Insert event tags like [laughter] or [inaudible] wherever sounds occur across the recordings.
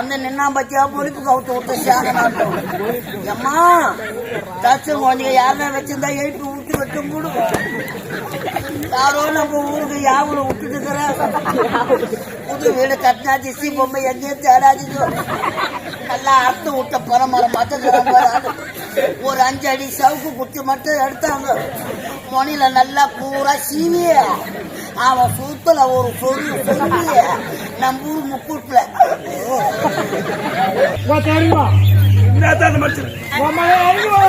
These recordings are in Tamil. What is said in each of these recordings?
வந்து நின்னா பத்தியா? பொறுப்பு கவுத்து விட்டு சேன நாட்டம் அம்மா தச்சு குழந்தைங்க யாருன்னா வச்சிருந்தா எழுப்பி விட்டு வெட்டும் கூடும் யாரோ நம்ம ஊருக்கு யாவலும் விட்டுட்டு இருக்கிற? புது வீடு கட்டினா திசி பொம்மை எங்கேயும் தேடாதீங்க. நல்லா அறுத்து விட்ட பரமரம் மத்த ஒரு அஞ்சு அடி சவுக்கு குத்தி மட்டும் எடுத்தாங்க. மொனில நல்லா பூரா சீவிய. அவன் சூத்துல ஒரு சொல்லு சொல்லி நம்ம ஊர் முக்கூட்டுல வா தெரியுமா என்னதான் அந்த மனுஷன். உம்மால அறிவா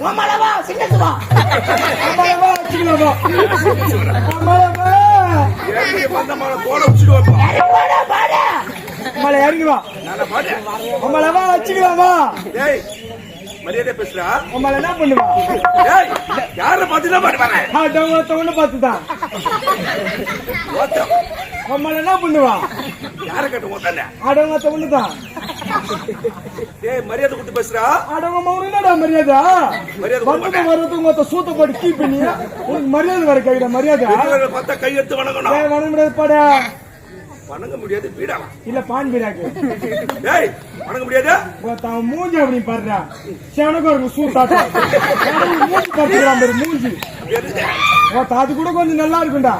உம்மால வா வச்சுக்கலாம் வா உம்மால வா ஏறி வந்த மேல இறங்கி வா. உம்மால வா வச்சுக்கலாம் வா ஏய் மரியாதை பேசுறா உம்மால என்ன பண்ணுவா? யார பார்த்து தான் பார்த்துதான். ஓட்டம். உம்மால என்ன பண்ணுவா? யார கேட்டு ஓட்டானே ஆடவங்க ஒத்தவங்க தான் ஏய் மரியாதை கொடுத்து பேசுறா ஆடவங்க மௌனம் என்னடா மரியாதை? மரியாதை வந்து வரதுக்கு மொத்த சூத்த போட்டு கீப் பண்ணி உனக்கு மரியாதை வர கையில மரியாதை? பார்த்தா கை எடுத்து வணங்கணும். ஏய், வணங்க முடியாது பாடா. வணங்க முடியாது வீடாலாம். இல்ல பான் பீடாக்கு ஏய் வணங்க முடியாது? தான் மூஞ்சி அப்படி பாருடா? இருக்கு சூத்தாட்டம் எனக்கு மூஞ்சி பார்த்துக்கிறான் பாரு மூஞ்சி. அது கூட கொஞ்சம் நல்லா இருக்கும்டா.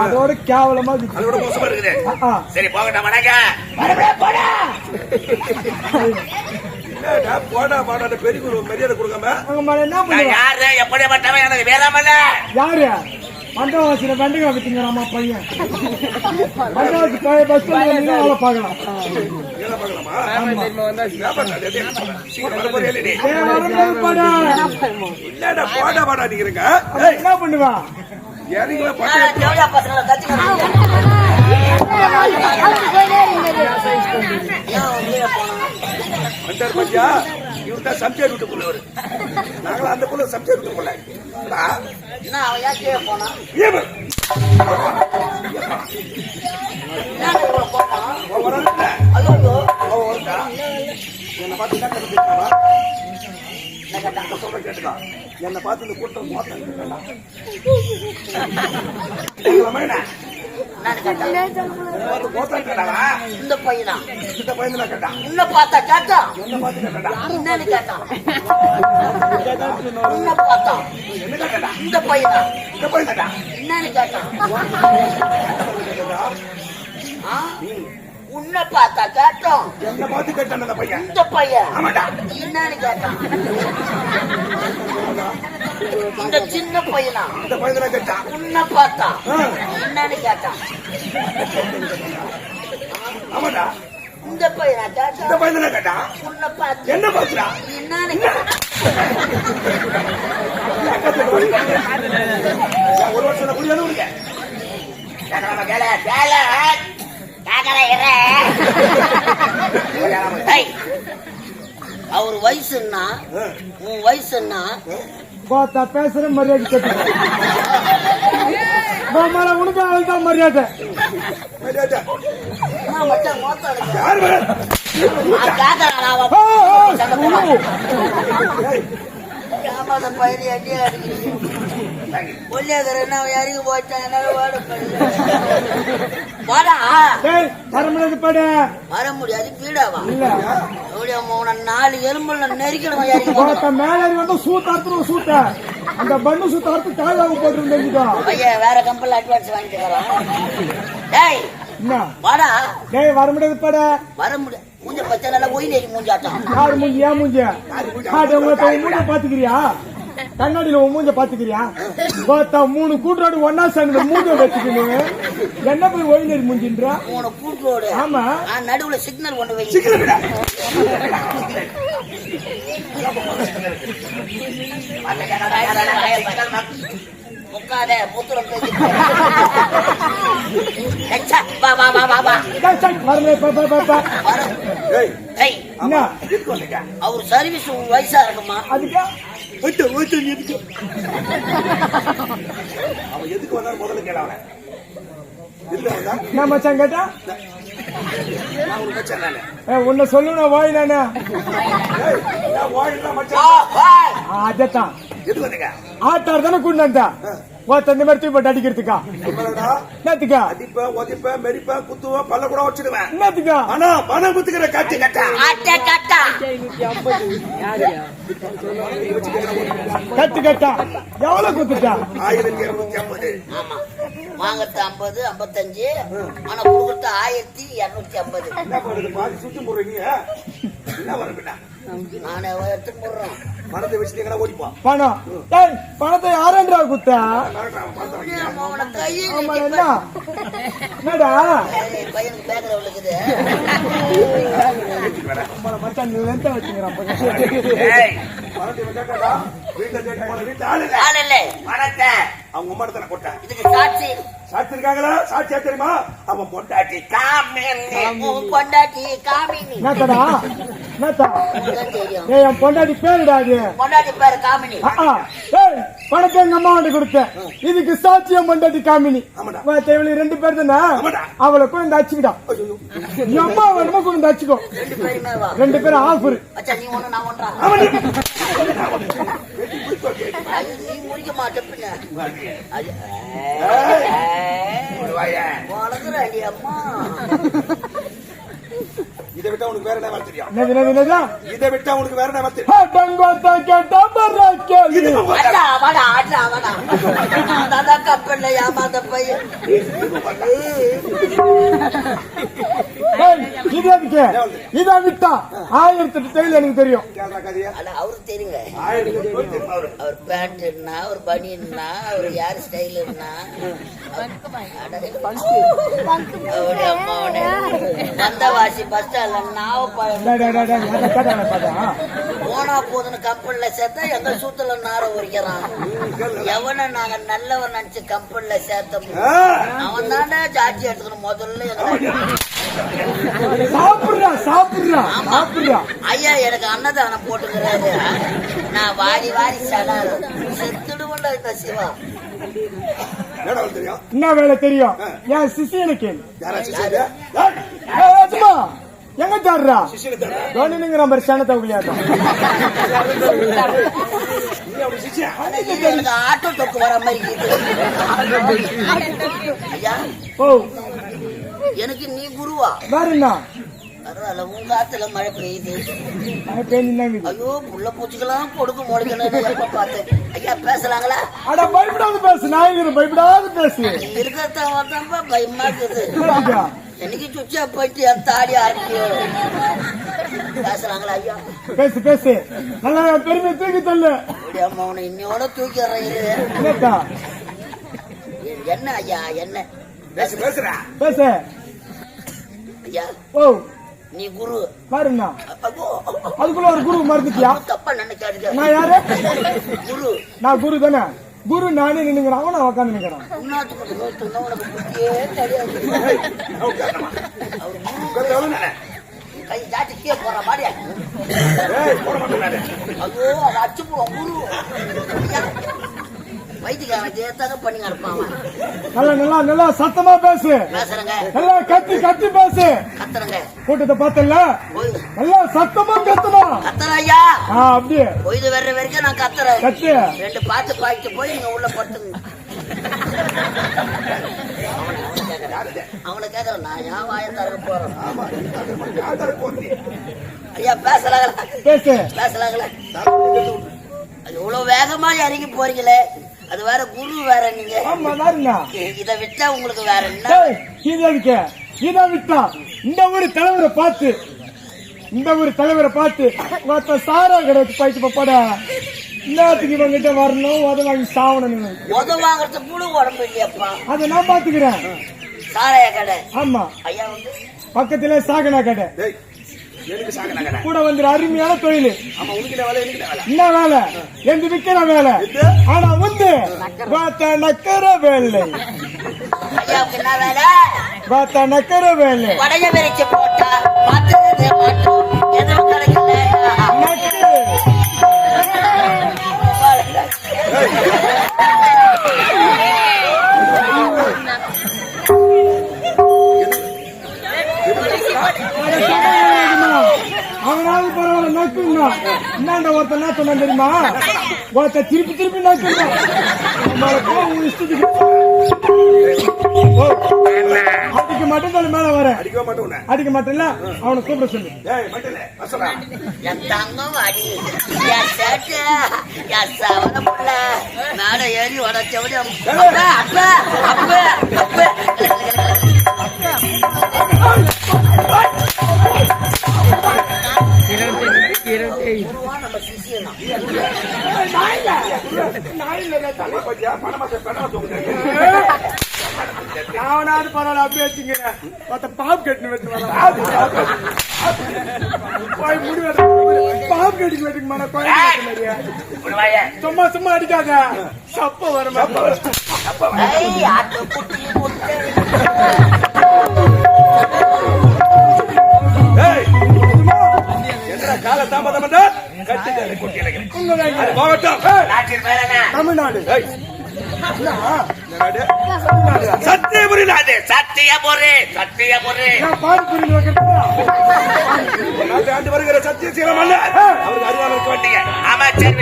அதோட கேவலமா மோசமா இருக்குது. ஆ, ஆ. சரி போகட்டும் வணங்க என்னடா போடா பாடா பெரிய குரு மரியாதை கொடுக்காம. யாரு? எப்படிப்பட்டவன்? எனக்கு வேறாமல்ல யாரு? மண்டவாசியில வெண்டைக்காய் வித்துங்கிறாமா பையன். மண்டவாசி பஸ் ஸ்டாண்ட் வேலை பார்க்கலாம் என்ன பண்ணுவா? இறங்கி பட்டு தேவையா பசங்களை கத்துக்கிறாங்க வந்தார் பத்தியா? இவர் தான் சம்சார் விட்டு போனவர் நாங்களும் அந்த குள்ள சம்சார் விட்டு போல என்ன அவன் ஏன் கீழே போனான் என்ன பார்த்து என்ன கதை பேசுறாரா? நான் சொல்றேன் கேட்டுக்கோ. என்னை பார்த்து இந்த கூட்டம் மோசம் [laughs] என்ன? இந்த பையனா இந்த பையன் கேட்டான். உன்னை பார்த்தா கேட்டான் என்ன பார்த்து என்னன்னு கேட்டான் உன்ன பார்த்தான் என்ன இந்த பையனா இந்த பையன் என்னன்னு கேட்டான் உன்னை பார்த்தா கேட்டோம் என்ன பார்த்து கேட்டான் அந்த பையன். இந்த பையன் ஆமாடா. என்னன்னு கேட்டான் இந்த சின்ன பையனா இந்த பையன் கேட்டான். உன்னை பார்த்தா ஆ, என்னன்னு கேட்டான் ஆமாடா. இந்த பையனா இந்த கேட்டான் பையன் தான் கேட்டான். உன்னை பார்த்து என்ன பார்த்துடா? என்னன்னு ஒரு வருஷம் புரியாது உனக்கு? கேட்கலாமா கேள கேள கேட்கல இரு. டேய், அவர் வயசுன்னா உன் வயசுன்னா பார்த்தா பேசுற மரியாதை கேட்டு மேல உனக்கு அவள் தான் மரியாதை? யார் ஏமாந்த பயிர் அடி அடிக்கிறீங்க ஒல்லியாக்கிறேன் இறங்கி போயிட்டேன் என்னால. வாடா. டேய் தரமுடியாது பாடு. வர முடியாது வீடாவா இல்ல. அப்படியே உன நாலு எலும்புல நெரிக்கணும். ஒருத்த மேல வந்து சூத்த அந்த பண்ணு சூத்த அறுத்து காலாக போட்டு தெரிஞ்சுக்கோ வேற கம்பெனில அட்வான்ஸ் வாங்கிட்டு தரான் டேய் வாடா. டேய் வர முடியாது பாடு வர முடியாது மூஞ்ச பச்சை நல்லா ஒய் நெறி மூஞ்சாட்டம். யாரு மூஞ்சி ஏன் மூஞ்சி? உங்களை உன் மூஞ்ச பாத்துக்கிறியா? கண்ணாடியில உன் மூஞ்ச பாத்துக்கிறியா? பார்த்தா மூணு கூட்டுறாடு ஒன்னா சேர்ந்து மூஞ்ச வச்சுக்கின்னு என்ன போய் ஒயினரி மூஞ்சின்றா? மூணு கூட்டோடு. ஆமா. நடுவுல சிக்னல் கொண்டு வை. விடா. முக்காத முத்துரம் வா வா வா வா வா? அவர் சர்வீஸ் வயசா இருக்குமா அதுக்கா எதுக்கு? அவன் எதுக்கு வந்தாலும் முதல்ல வந்தா? என்ன மச்சான் கேட்டா நான் உனக்கு மச்சான் நானு. ஏய், உன்னை சொல்லணும் வாய் நானே. அதத்தான்? ஆட்டார் தானே கூண்டாண்டா ஒருத்தன் இந்த மாதிரி தூக்கி போட்டு அடிக்கிறதுக்கா. என்னத்துக்கா? அடிப்பேன் உதைப்பேன் மெரிப்பேன் குத்துவேன் பல்ல கூட வச்சிடுவேன். என்னத்துக்கா? ஆனா பணம் குத்துக்கிற காட்சி கட்டா கட்டா. கட்டு கட்டா. எவ்வளவு குத்துட்டா? ஆயிரத்தி இருநூத்தி ஐம்பது. ஆமா. வாங்கறது ஐம்பது ஐம்பத்தஞ்சு ஆனா கொடுக்கறது ஆயிரத்தி இருநூத்தி ஐம்பது. என்ன பண்ணுறது பாதி சுத்தி முடுறீங்க என்ன வரப்பிட்டா நானே எடுத்து போடுறோம் பணத்தை வச்சுட்டு எங்கன்னா ஓடிப்போம் பணம். பணத்தை யாரேன்றா குத்த என்னடா? பையனுக்கு பேக்கரை விழுக்குது மச்சான் வச்சுக்கிறான் அவங்க உம்மா தானே போட்டேன். இதுக்கு சாட்சி. சாட்சி இருக்காங்களா? சாட்சியா தெரியுமா? அவன் பொண்டாட்டி காமினி. என் பொண்டாட்டி பேருடா அது. பொண்டாட்டி பேரு காமினி. பணத்தை எங்க அம்மா வந்து கொடுத்தேன். இதுக்கு சாட்சியம் பொண்டாட்டி காமினி. தேவையில்லை ரெண்டு பேர் தானே. அவளை கொண்டு அச்சுக்கிட்டா ஐயோ. என் அம்மா வேணுமா கொண்டு அச்சுக்கோ ரெண்டு பேருமே வா. ரெண்டு பேரும் ஆஃபர். அச்சா நீ ஒண்ணு நான் ஒன்றா? அவன் வெட்டி குடிப்பா கேட்டு. அது நீ முடிக்க மாட்டே பின்ன அது ஒரு வாயை. வளர்க்குறாடி அம்மா. இதை விட்டா உனக்கு வேற என்ன வேலை தெரியும்? இதை விட்டா உனக்கு வேற என்ன வேலை தெரியும்? இது விட்டா ஆயிரத்தி எனக்கு தெரியும். அவருக்கு தெரியுங்க. பேர் தெரியுமா. அவருக்கு? அவர் அவர் பனியன்னா அவர் யார் ஸ்டைலுன்னா வந்த வாசி பஸ் ஸ்டாண்ட்ல போனா போதுன்னு கம்பெனில சேர்த்தா எங்க சூத்துல நார உரிக்கிறான். எவனை நாங்க நல்லவன் நினைச்சு கம்பெனில சேர்த்தோம்? அவன் தானே ஜாட்சி எடுத்துக்கணும். முதல்ல எங்களை சாப்பிடுறா சாப்பிடுறா சாப்பிடுறா. ஐயா எனக்கு அன்னதானம் போட்டுக்கிறாரு. நான் வாரி வாரி சடாரு செத்துடுவோண்டா இந்த சிவா. என்னடா அவளுக்கு தெரியும்? என்ன வேலை தெரியும்? என் சிசியனை சனத்தை உளியாட்டம் நீ அவனுக்கு சிசியா? ஆனா இது எனக்கு ஓ. நீ குருவா? வேற என்ன? பரவாயில்ல உங்க ஆத்துல மழை பெய்யுது. ஐயோ புள்ள பூச்சிக்கெல்லாம் கொடுக்க முடிக்கணும்னு எப்ப பார்த்தேன்? ஐயா பேசலாங்களா? அட பயப்படாத பேசு. நாயகர் பயப்படாத பேசு. இருக்கிறதான் பயமா இருக்குது என்னைக்கு சுவிட்சா போயிட்டு என் தாடி ஆரம்பியோ பேசலாங்களா ஐயா? பேசு பேசு. நல்லா பெருமை தூக்கி தள்ளு. அம்மா உன்னை இன்னையோட தூக்கிடுறேன் இது என்ன ஐயா என்ன? பேசு, பேசுடா. பேசு. ஐயா ஓ நீ குரு. ஐயோ, அதுக்குள்ள ஒரு குரு மறந்துட்டியா? தப்பா நினைக்காதீங்க. நான் யாரு? குரு. நான் குரு தானே? குரு நானே நின்னுங்கிறான் அவன் உட்காந்து நிக்கிறான்? கை ஜாட்டி கீழே போற நானு. ஐயோ அதை அச்சு போடுவோம் குரு ஐயா, வைத்தியக்காரனுக்கு ஏத்தாங்க பண்ணி நடப்பான் அவன். நல்லா நல்லா நல்லா சத்தமா பேசு. பேசுறேங்க. நல்லா கத்தி கத்தி பேசு. கத்துறேங்க. கூட்டத்தை பார்த்தல நல்லா சத்தமா கத்தணும் கத்துறேன் ஐயா ஆ அப்படியே. பொய்து வர்ற வரைக்கும் நான் கத்துறேன். கத்து. ரெண்டு பார்த்து பாய்ச்சி போய் நீங்க உள்ள படுத்துங்க. அவனை கேட்கல. நான் ஏன் வாய தரக்க போறேன்? ஐயா பேசலாங்களா? பேசு. பேசலாங்களா? அது இவ்வளவு வேகமா இறங்கி போறீங்களே. அது வேற குரு வேற நீங்க. ஆமா வேறண்ணா இதை விட்டா உங்களுக்கு வேற என்ன? இது எதுக்கு இதை விட்டா. இந்த ஊர் தலைவரை பார்த்து இந்த ஊர் தலைவரை பார்த்து மொத்த சாரா கடை வச்சு போயிட்டு போட இன்னத்துக்கு இவங்கிட்ட வரணும் உத வாங்கி சாவணும். உத வாங்குறதுக்கு கூட உடம்பு இல்லையப்பா. அதை நான் பாத்துக்கிறேன் சாராய கடை. ஆமா. ஐயா வந்து? பக்கத்துல சாகனா கடை. கடை? வந்து அருமையான தொழில். என்ன வேலை, எந்த விக்கிற வேலை? ஆனா வந்து பார்த்த நக்கர வேலை. பார்த்த நக்கர வேலை? ஒருத்த திருப்பி திருப்பி போ உன் இஷ்டத்துக்கு ஓ, அடிக்க மாட்டேன் சொல்லு மேல வர. அடிக்கவே மாட்டேன். அடிக்க மாட்டேன்ல? அவனை கூப்பிட சொல்லு. என் தங்கம் அடி என் சேட்டு என் சவர புள்ள மேல ஏறி உடச்சவடி அப்ப அப்ப அப்ப அப்ப. நம்ம சிசியனா தலை பத்தியா? பணமாசம் பணமா தூக்குறேன் அவனாவது பரவாயில்ல அப்படியே வச்சுங்க. மத்த பாப் கட்டினு வரலாம் போய் முடி வெட்ட பாப் கட்டிக்கு வெட்டுக்கு மேல கோயில் சும்மா சும்மா அடிக்காத. சப்ப வர ஏய் ஆட்டு கால தாமதம் போகட்டும். தமிழ்நாடு? சத்தியபுரி நாடு. சத்தியபுரி சத்தியபுரி. ஆண்டு வருகிற சத்தியசீல மன்னர் அவருக்கு அறிவாளருக்கு வண்டிங்க அமைச்சர்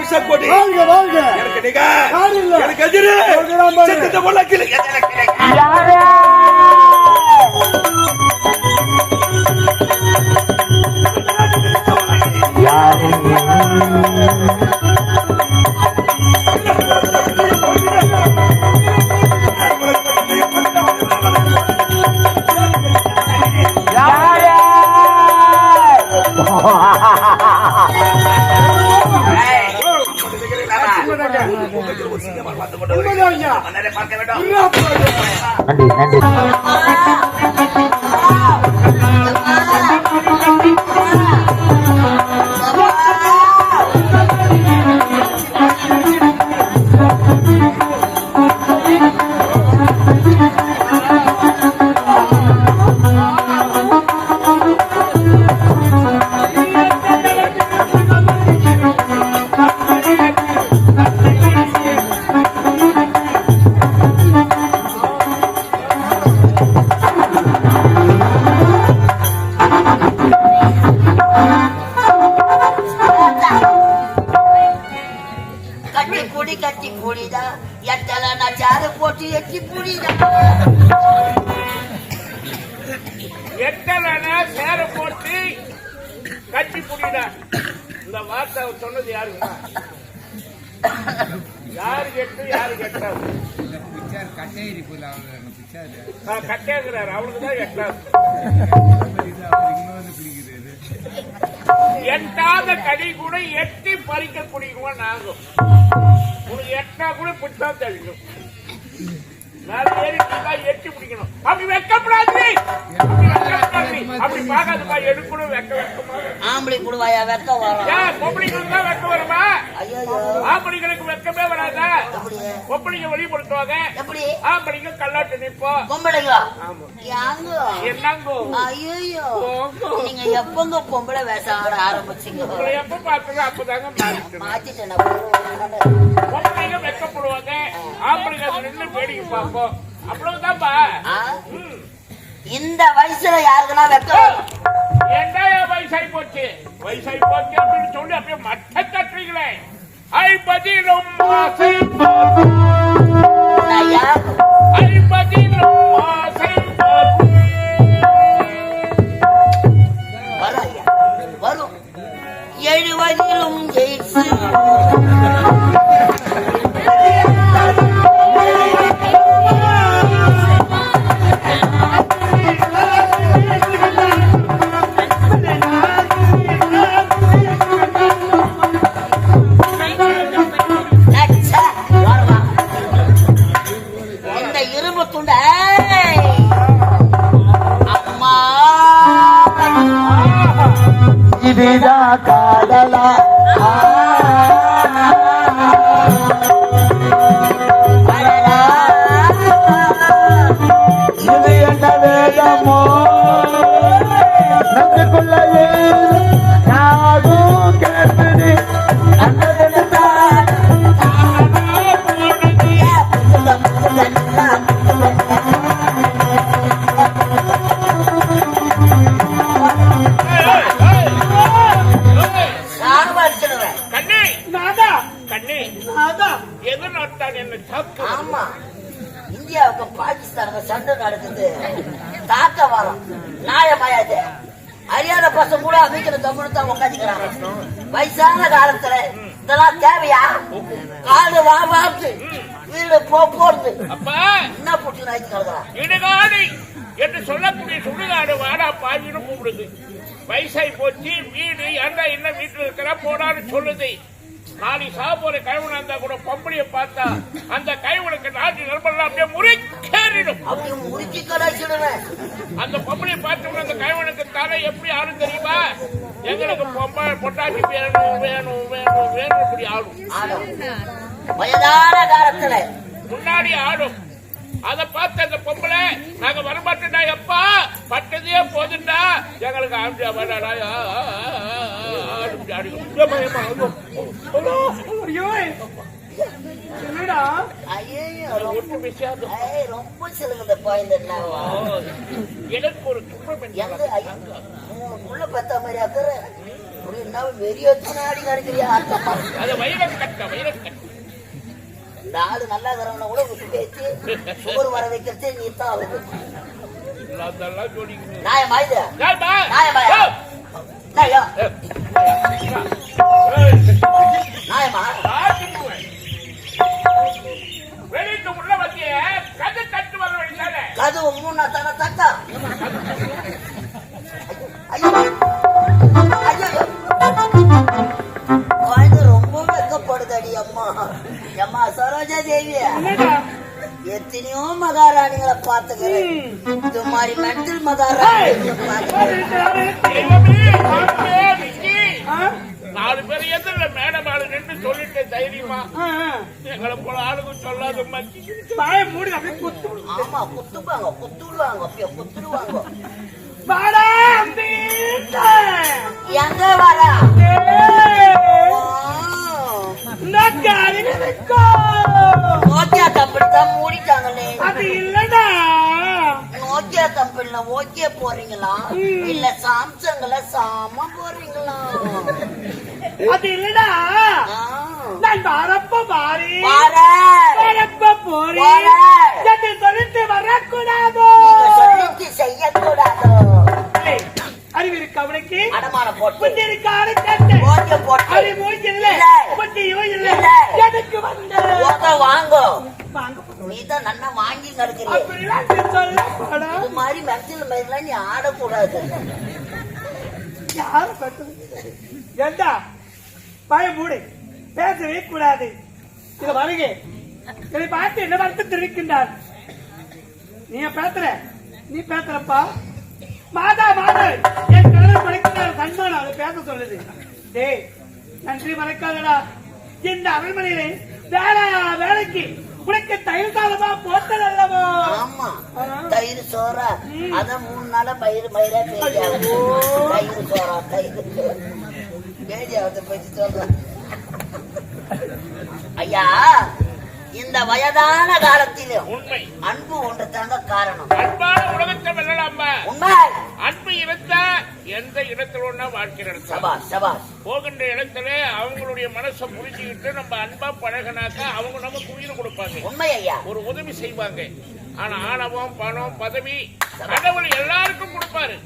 விசாக்கோடி வாழ்க. அமைச்சர் எனக்கு எதிரி. கிளி. உண்மைதான் ஐயா எட்டலனா சேர போட்டு கட்டி இந்த வார்த்தை அவர் சொன்னது யாருங்க? யாரு கெட்டு யாரு கெட்டாது கட்டேங்கிறாரு அவனுக்கு தான் எட்டாது எட்டாத கடி கூட எட்டி பறிக்கக்கூடியவங்க நாங்க உனக்கு எட்டா கூட பிடிச்சா தெரியும். மேல ஏறி எட்டி பிடிக்கணும். அப்படி வெக்கப்படாது. அப்படி பார்க்காதப்பா எடுக்கணும் வெக்க வெக்கமா ஆம்பளை குடுவாயா வெக்க வரும் ஏன் பொம்பளைங்களுக்கு தான் வெக்க வருமா? ஐயோ. ஆம்பளைங்களுக்கு வெக்கமே வராதா? பொம்பளைங்க வெளிப்படுத்துவாங்க. எப்படி? ஆம்பளைங்க கல்லாட்டு நிப்போம். பொம்பளைங்க ஆமா. யாங்க என்னங்கோ? ஐயோ. நீங்க எப்பங்க பொம்பளை வேஷம் ஆட ஆரம்பிச்சீங்க? உங்களை எப்ப பாக்குறோம் அப்பதாங்க மாத்திட்டேன் பொம்பளைங்க வெக்கப்படுவாங்க. ஆம்பளைங்க நின்று வேடிக்கை பார்ப்போம். இந்த வயசுல யாருக்குன்னா வெக்க வரும்? ஏன்டா என் வயசாகி போச்சு? வயசாகி போச்சு அப்படின்னு சொல்லி அப்படியே மட்ட தட்டுறீங்களே. ஐம்பதிலும் ஆசை ஐம்பதிலும் ஆசை வரும் எழுவதிலும் ஜெயிச்சு. நடக்குது தாக்க வரும். நியாயமாயாது அறியாத பசங்க கூட அமைக்கிற தமிழ் தான் உட்காந்துக்கிறாங்க வயசான காலத்துல இதெல்லாம் தேவையா? காடு வா வீடு போ போறது அப்பா! என்ன புட்டி நாய்க்கு கிடக்குறான்? இடுகாடு! என்று சொல்லக்கூடிய சுடுகாடு வாடா பாவின்னு கூப்பிடுது. வயசாகி போச்சு வீடு ஏன்டா என்ன வீட்டுல இருக்கிற போடான்னு சொல்லுது. நாளை சாப்பிட கைவன் இருந்தா கூட பொம்பளைய பார்த்தா அந்த கைவனுக்கு நாட்டு நண்பர்கள் அப்படியே முறைக்கேறிடும் அப்படி முறுக்கி கடாச்சிடுவேன் அந்த பொம்பளைய பார்த்தோம்னா அந்த கைவனுக்கு தலை எப்படி ஆடும் தெரியுமா எங்களுக்கு பொம்பளை பொட்டாட்டி வேணும் வேணும் வேணும் வேணும் இப்படி ஆடும் ஆடும் வயதான காலத்துல முன்னாடி ஆடும் அத பார்த்து அந்த பொம்பளை நாங்க வரமாட்டோம்டா எப்பா பட்டதே போதுண்டா எங்களுக்கு ஆம்பியா வேண்டாடா ஆ, ஆ, ஆ, ஆ, ஆ, இப்படி ஆடி. ஏம்மா, ஏம்மா, ஐயோ. ஐயோ என்னடா? ஐயோ ஒட்டு ரொம்ப பேசாது. ஐய், ரொம்ப சிலுங்குது பாய்ந்த எனக்கு ஒரு துன்பம் எங்க பெத்த மாதிரி அக்கற ஒரு என்ன நடக்கிறியா அது இந்த ஆளு நல்லா இருக்கிறவன கூட விட்டு பேச்சு சுகர் வர வைக்கிறதே நீ தான் சொல்லிக்கணும். நியாயமா இது? நியாயமா? மூணா தானே குழந்தை ரொம்ப வெக்கப்படுதடி அம்மா. அம்மா சரோஜா தேவி எத்தனையோ மகாராணிகளை பாத்துக்கிறேன் இது மாதிரி மென்டல் மகாராணி பாத்துக்கிறேன் தெய்வமே, ஆண்டே, விக்கி. நாலு பேர் எதிரில மேடம் ஆளு நின்று சொல்லிட்டு தைரியமா. எங்களை போல ஆளுங்க சொல்லாத மச்சி பாய மூடி அப்படியே குத்து. ஆமா குத்துப்பாங்க. குத்துடுவாங்க. அப்படியே குத்துடுவாங்க. வாடா. எங்க வைக்கோ. Nokia company மூடிட்டாங்களே. அது இல்லடா. நோக்கியா கம்பெனில ஓகே போறீங்களா? இல்ல சாம்சங்ல சாம போறீங்களா? அது இல்லடா. நான் வரப்ப பாரு. வரப்ப வரேன். என்று சொல்லிட்டு வரக்கூடாதோ செய்யக்கூடாது. ஏய், அறிவு இருக்கு அவனுக்கு அடமான போட்டு. புத்தி இருக்கு அவனுக்கு ஓகே போட்டு. அறிவு மூஞ்சி இல்ல. புத்தியும் இல்ல. எதுக்கு வந்த? வாங்கோ. வாங்க. நீ தான் நன்னா வாங்கி கிடக்குறிய அப்படிலாம் நீ சொல்லக்கூடா இது மாதிரி மென்டல் மாதிரிலாம் நீ ஆடக்கூடாது. யாரும் ஏண்டா? பய மூடு. பேசவே கூடாது. இது வருக இதை பார்த்து என்ன வருத்தம் தெரிவிக்கின்றார்? நீ பேசுற? நீ பேசுறப்பா. மாதா மாதா என் கணவர் படைக்கிறார் சன்மானம் அதை பேச சொல்லுது. டேய் நன்றி மறக்காதடா. இந்த அரண்மனையிலே வேலை வேலைக்கு உனக்கு தயிர் சாதமா போட்டல் அல்லவோ? தயிர் சோறா. அத மூணு நாளா பயிர் பயிரா தயிர் சோறா தயிர் பேஜாவது பத்தி சொல்றேன் ஐயா இந்த வயதான காலத்திலும் உண்மை. அன்பு ஒன்று தாங்க காரணம். அன்பான உலகத்தை வெல்லலாமா உண்மை. அன்பு இருந்தா எந்த இடத்துல ஒண்ணா வாழ்க்கை சபாஷ் போகின்ற இடத்துல அவங்களுடைய மனசை புரிஞ்சுக்கிட்டு நம்ம அன்பா பழகினாக்கா அவங்க நமக்கு உயிர் கொடுப்பாங்க. உண்மை ஐயா. ஒரு உதவி செய்வாங்க. ஆனா ஆணவம் பணம் பதவி கடவுள் எல்லாருக்கும் கொடுப்பாரு.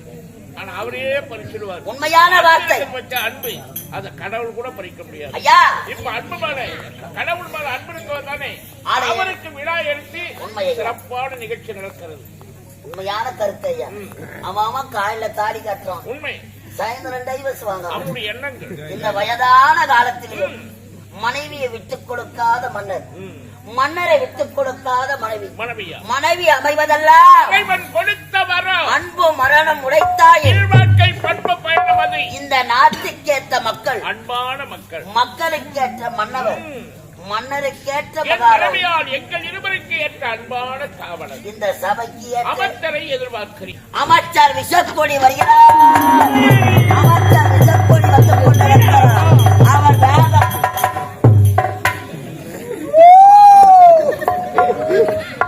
ஆனா அவரே பறிச்சிடுவார். உண்மையான வார்த்தை. வச்ச அன்பு அத கடவுள் கூட பறிக்க முடியாது. ஐயா. இப்ப அன்பு மேல கடவுள் மேல அன்பு இருக்கவர் தானே. அவருக்கு விழா எடுத்து. சிறப்பான நிகழ்ச்சி நடக்கிறது. உண்மையான கருத்து ஐயா. அவன் காலையில தாடி கட்டுறான் உண்மை. சாயந்தரம் டைவர்ஸ் வாங்க. எண்ணங்கள். இந்த வயதான காலத்திலும் மனைவியை விட்டுக் கொடுக்காத மன்னர். மன்னரை விட்டுக் கொடுக்காத மனைவி. மனைவி அமைவதல்ல. அன்பு மரணம் உடைத்தாயே வாழ்க்கை பண்பு பயணம் அது இந்த நாட்டுக்கேத்த மக்கள் அன்பான மக்கள். மக்களுக்கேற்ற மன்னவர். மன்னருக்கேற்ற எங்கள் இருவருக்கு ஏற்ற அன்பான தாவலர் இந்த சபைக்கு அமைச்சரை எதிர்பார்க்கிறேன். அமைச்சர் விஷக்கொடி வருகிறார். அமைச்சர் விஷக்கொடி வந்து கொண்டிருக்கிறார்.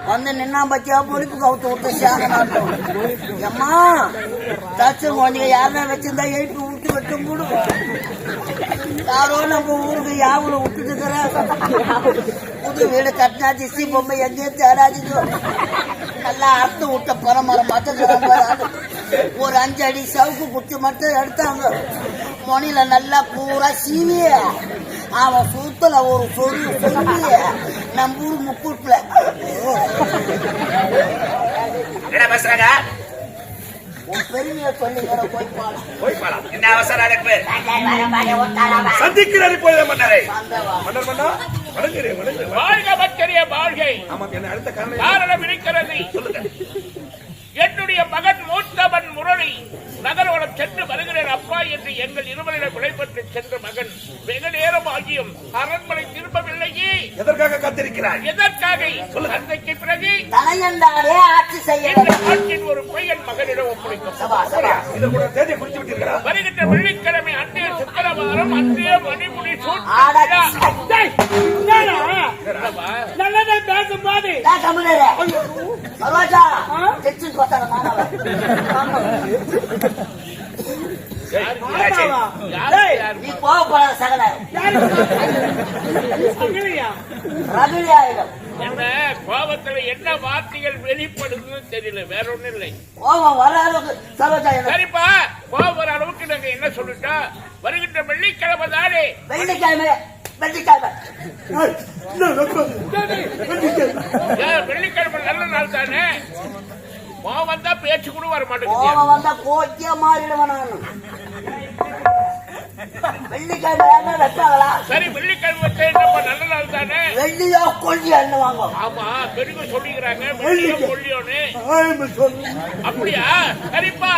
வந்து நின்னா பத்தியா? பொறுப்பு கவுத்து விட்டு சேக நாட்டம் எம்மா தச்சு கொஞ்சம் யாருன்னா வச்சிருந்தா எழுப்பி விட்டு வெட்டும் போடும் யாரோ நம்ம ஊருக்கு யாவில் விட்டுட்டு இருக்கிற? புது வீடு கட்டினாச்சு சி பொம்மை எங்கேயும் தேடாச்சு நல்லா அறுத்து விட்ட பரமரம் மட்டும் ஒரு அஞ்சு அடி சவுக்கு குச்சி மட்டும் எடுத்தாங்க. மொனில நல்லா பூரா சீவிய அவன் சூத்துல ஒரு சொல்லி சொல்லி நம்ம ஊர் முக்கூட்டுல என்ன பேசுறாங்க சந்திக்கிறார் இப்பொழுது மன்னரை. மன்னர் மன்னா வணங்குறேன் வாழ்க பச்சரிய வாழ்கை. ஆமாம் என்ன அடுத்த காரணம் காரணம் இருக்கிறது? சொல்லுங்க என்னுடைய மகன் மூத்தவன் முரளி. நகர்வனம் சென்று வருகிறேன் அப்பா என்று எங்கள் இருவரிடம் விடைபெற்று சென்ற மகன். வெகு நேரம் ஆகியும் அரண்மனை திரும்பவில்லையே. எதற்காக காத்திருக்கிறாய்? எதற்காக? தந்தைக்கு பிறகு தலையண்டாரே ஆட்சி செய்ய இந்த நாட்டின் ஒரு பையன் மகனிடம் ஒப்படைக்கும். வருகின்ற வெள்ளிக்கிழமை அன்றைய சுக்கரவாரம் அன்றைய மணிமுடி ஆட சகல. என்ன கோபத்துல என்ன வார்த்தைகள் வெளிப்படுதுன்னு தெரியல வேற ஒண்ணும் இல்லை. கோவம் வர அளவுக்கு சரிப்பா கோபம் வர அளவுக்கு நாங்க என்ன சொல்லிட்டோம்? வருகின்ற வெள்ளிக்கிழமை தானே? வெள்ளிக்கிழமை வெள்ளிக்கிழமை. வெள்ளிக்கிழமை. நல்ல நாள் தானே? கோபம் தான் பேச்சு கூட வர மாட்டேங்குது. கோவம் வந்தா கோச்சியா மாறிடுவேன் நான். வெள்ளிக்கிழமை என்ன வெட்டாங்களா? சரி வெள்ளிக்கிழமை வச்சா என்னப்பா நல்ல நாள் தானே? வெள்ளியோ கொள்ளியோ என்ன வாங்க? ஆமா பெருமை சொல்லிக்கிறாங்க வெள்ளியோ கொல்லியோன்னு அப்படியா? சரிப்பா.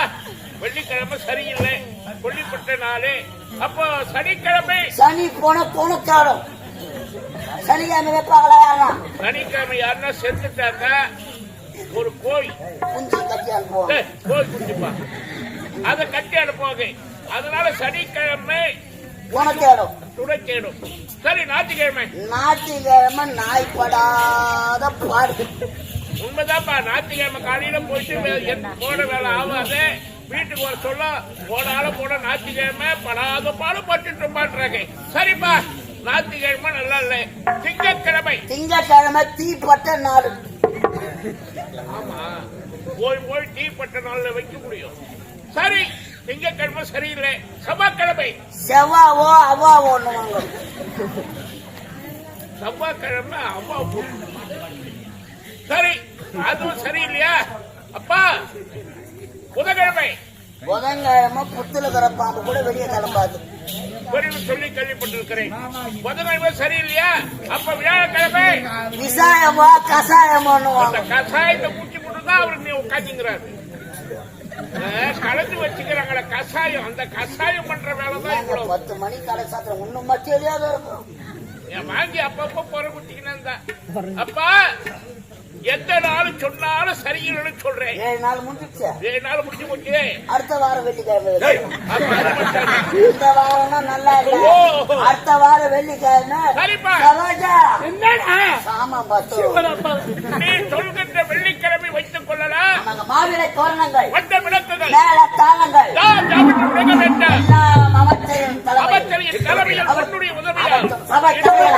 வெள்ளிக்கிழமை சரியில்லை. கொல்லிப்பட்ட நாளு அப்போ சனிக்கிழமை. சனி போன தொண்ணூத்தாடும் சனிக்கிழமை வைப்பாங்களா யாரா சனிக்கிழமை யாருன்னா செத்துட்டாங்க. ஒரு கோழி. குஞ்சு கட்டி அனுப்புவோம் ஏய், கோழி குஞ்சுப்பா. அதை கட்டி அனுப்புவாங்க. அதனால சனிக்கிழமை உனக்கேடும் துடைக்கேடும் சரி ஞாயிற்றுக்கிழமை. ஞாயிற்றுக்கிழமை நாய் படாத பாடு. உண்மைதான்ப்பா ஞாயிற்றுக்கிழமை காலையில போயிட்டு போன வேலை ஆகாது. வீட்டுக்கு வர சொல்ல போன ஆள போன ஞாயிற்றுக்கிழமை படாத பாடு பட்டுட்டு மாட்டுறாங்க சரிப்பா ஞாயிற்றுக்கிழமை நல்லா இல்லை. திங்கட்கிழமை. திங்கட்கிழமை தீப்பட்ட நாள். ஆமா போய் போய் டீ பட்ட நாள்ல வைக்க முடியும். சரி திங்கட்கிழமை சரியில்லை. செவ்வாய்க்கிழமை. செவ்வாவோ அவ்வாவோ செவ்வாய்க்கிழமை கூப்பிட்டு. சரி அதுவும் சரியில்லையா? அப்பா புதன்கிழமை. புதன்கிழமை புத்துல இருக்கிற பாம்பு கூட வெளியே கிளம்பாது. சொல்லி கேள்விப்பட்டிருக்கிறேன். புதன்கிழமை சரியில்லையா? அப்ப வியாழக்கிழமை. விசாயமோ கசாயமோ அந்த கசாயத்தை குடிச்சு போட்டு தான் அவர் நீ உட்காந்துங்கிறாரு கலந்து வச்சுக்கிறாங்களே கசாயம் அந்த கசாயம் பண்ற வேலை தான் இவ்வளவு. பத்து மணி கடை சாத்திரம் மட்டும் தெரியாத இருக்கும்? என் வாங்கி அப்பப்ப பொற குட்டிக்கினா அப்பா எந்த நாள் சொன்னாலும் சரியில்லைன்னு சொல்றேன். ஏழு நாள் முடிஞ்சிச்சு ஏழு நாள் முடிஞ்சு போச்சு. அடுத்த வாரம் வெள்ளிக்கிழமை இந்த வாரம்னா நல்லா இல்ல. அடுத்த வாரம் வெள்ளிக்கிழமை. சரிப்பா. என்னடா? சாமா பத்து நீ சொல்கின்ற வெள்ளிக்கிழமை வைத்துக் கொள்ளலாம். மாவிலை தோரணங்கள். வந்த விளக்குகள். மேல தாளங்கள். அமைச்சரின் தலைமை அமைச்சரின் தலைமையில். உன்னுடைய உதவியால். தலைவர்